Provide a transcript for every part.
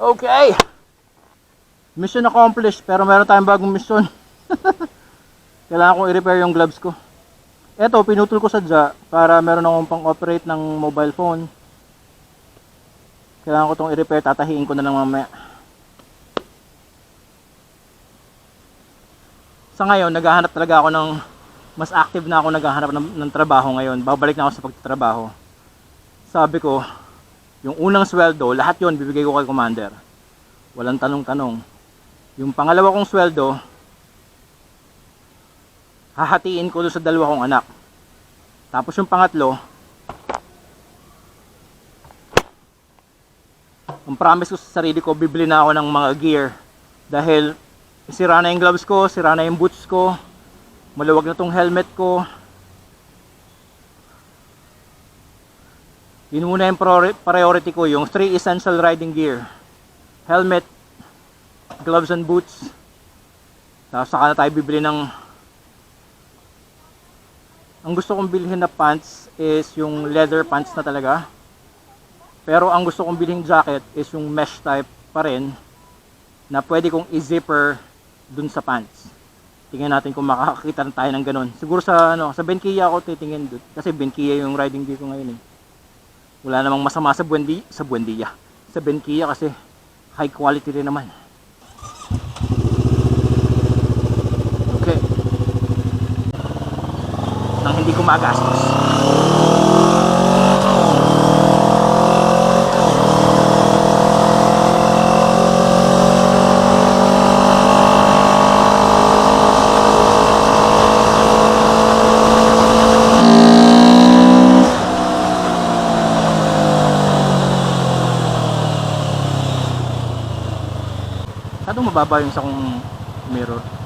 Okay. Mission accomplished pero meron tayong bagong mission. Kailangan kong i-repair yung gloves ko. Eto, pinutol ko sa ja para meron akong pang-operate ng mobile phone. Kailangan ko itong i-repair, tatahiin ko na lang mamaya. Sa ngayon, naghahanap talaga ako ng mas active na ako naghahanap ng, ng trabaho ngayon. Babalik na ako sa pagtatrabaho. Sabi ko, yung unang sweldo, lahat yon bibigay ko kay commander. Walang tanong-tanong. Yung pangalawa kong sweldo, hahatiin ko doon sa dalawa kong anak. Tapos yung pangatlo, ang promise ko sa sarili ko, bibili na ako ng mga gear. Dahil sira na yung gloves ko, sira na yung boots ko, maluwag na tong helmet ko. Yun muna yung priori- priority ko, yung 3 essential riding gear. Helmet, gloves and boots. Tapos saka na tayo bibili ng ang gusto kong bilhin na pants is yung leather pants na talaga. Pero ang gusto kong bilhin jacket is yung mesh type pa rin na pwede kong i-zipper dun sa pants. Tingnan natin kung makakakita na tayo ng ganun. Siguro sa ano, sa Benkia ako titingin dun. Kasi Benkia yung riding gear ko ngayon eh. Wala namang masama sa Buendi, sa Buendia. Sa Benkia kasi high quality rin naman. Okay. Nang hindi ko magastos. Masyadong mababa yung sa kong mirror.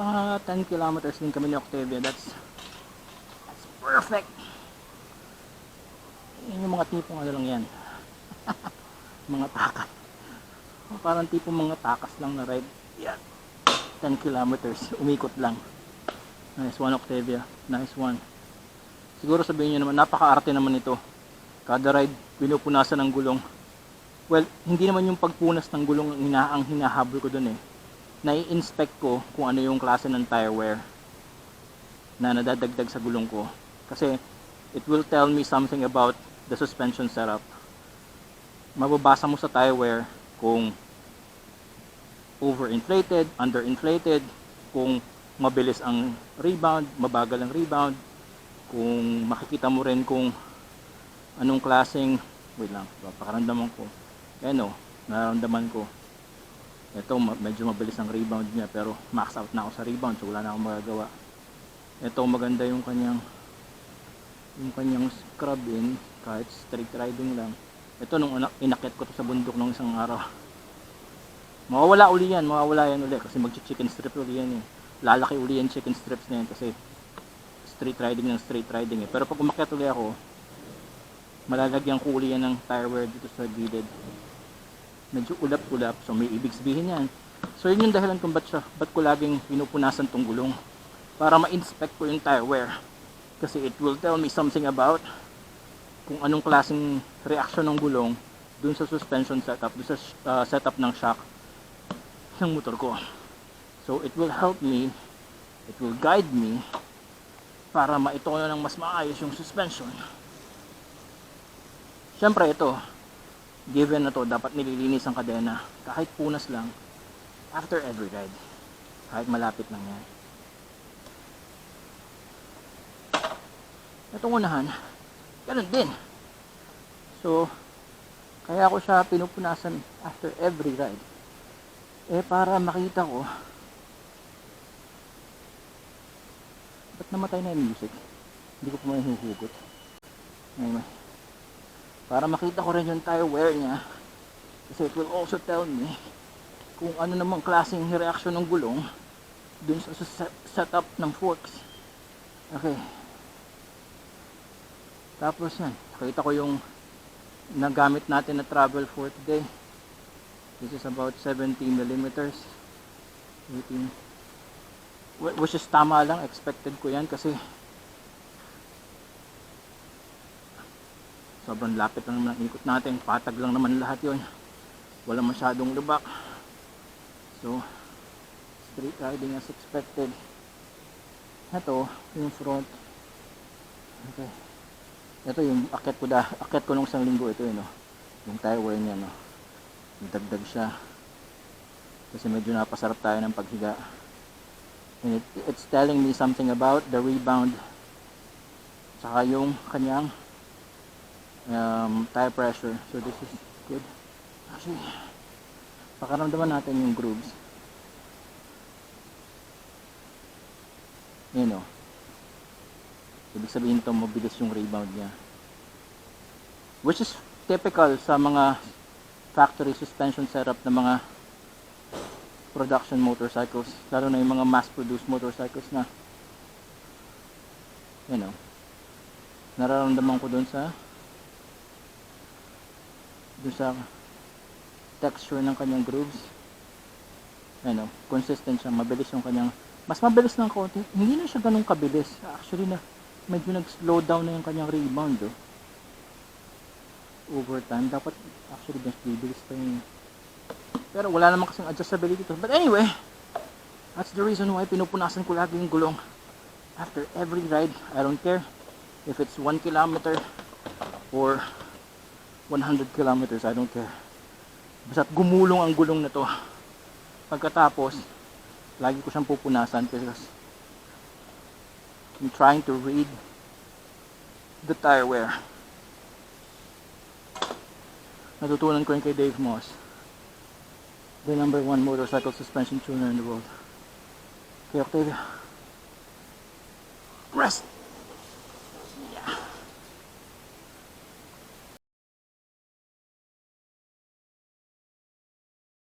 Naka 10 kilometers din kami ni Octavia. That's, that's perfect. Yan yung mga tipong ano lang yan. mga takas. Parang tipong mga takas lang na ride. Yan. 10 kilometers. Umikot lang. Nice one Octavia. Nice one. Siguro sabihin nyo naman, napaka-arte naman ito. Kada ride, pinupunasan ng gulong. Well, hindi naman yung pagpunas ng gulong ang, hina, ang hinahabol ko dun eh. Nai-inspect ko kung ano yung klase ng tire wear na nadadagdag sa gulong ko. Kasi it will tell me something about the suspension setup. Mababasa mo sa tire wear kung overinflated, underinflated, kung mabilis ang rebound, mabagal ang rebound, kung makikita mo rin kung anong klaseng wait lang, papakaramdaman ko ayan o, nararamdaman ko ito medyo mabilis ang rebound niya pero max out na ako sa rebound so wala na akong magagawa ito maganda yung kanyang yung kanyang scrub in kahit straight riding lang ito nung ina- inakit ko to sa bundok nung isang araw mawawala uli yan mawawala yan uli kasi mag chicken strip uli yan eh lalaki uli yan chicken strips na yan kasi street riding ng street riding eh. Pero pag umakyat ulit ako, malalagyan ko uli yan ng tire wear dito sa gilid. Medyo ulap-ulap, so may ibig sabihin yan. So yun yung dahilan kung ba't, siya, ba't ko laging pinupunasan tong gulong. Para ma-inspect ko yung tire wear. Kasi it will tell me something about kung anong klaseng reaction ng gulong dun sa suspension setup, dun sa uh, setup ng shock ng motor ko. So it will help me, it will guide me para maitono ng mas maayos yung suspension. Siyempre ito, given na to, dapat nililinis ang kadena kahit punas lang after every ride. Kahit malapit lang yan. Itong unahan, ganun din. So, kaya ako siya pinupunasan after every ride. Eh para makita ko Ba't namatay na yung music? Hindi ko pa may huhugot. Anyway. Para makita ko rin yung tire wear niya. Kasi it will also tell me kung ano namang klaseng reaction ng gulong dun sa setup ng forks. Okay. Tapos yan. Nakita ko yung nagamit natin na travel for today. This is about 70 millimeters. 18 Wh- which is tama lang expected ko yan kasi sobrang lapit lang naman ang ikot natin. Patag lang naman lahat yon wala masyadong lubak. So straight riding as expected. Ito yung front. Okay. Ito yung akit ko da akit ko nung isang linggo ito yun no? Yung tire wear niya no? Dagdag siya. Kasi medyo napasarap tayo ng paghiga. And it, it's telling me something about the rebound. Saka yung kanyang um, tire pressure. So this is good. Actually pakaramdaman natin yung grooves. Yun o ibig sabihin ito mabilis yung rebound niya. Which is typical sa mga factory suspension setup ng mga production motorcycles lalo na yung mga mass produced motorcycles na you know nararamdaman ko dun sa dun sa texture ng kanyang grooves know consistent siya mabilis yung kanyang mas mabilis ng konti hindi na siya ganun kabilis actually na medyo nag slow down na yung kanyang rebound oh. over time dapat actually mas bibilis pa yung pero wala naman kasing adjustability to. But anyway, that's the reason why pinupunasan ko lagi yung gulong. After every ride, I don't care if it's 1 kilometer or 100 kilometers, I don't care. Basta gumulong ang gulong na to. Pagkatapos, lagi ko siyang pupunasan because I'm trying to read the tire wear. Natutunan ko yun kay Dave Moss the number one motorcycle suspension tuner in the world. Okay, Octavia.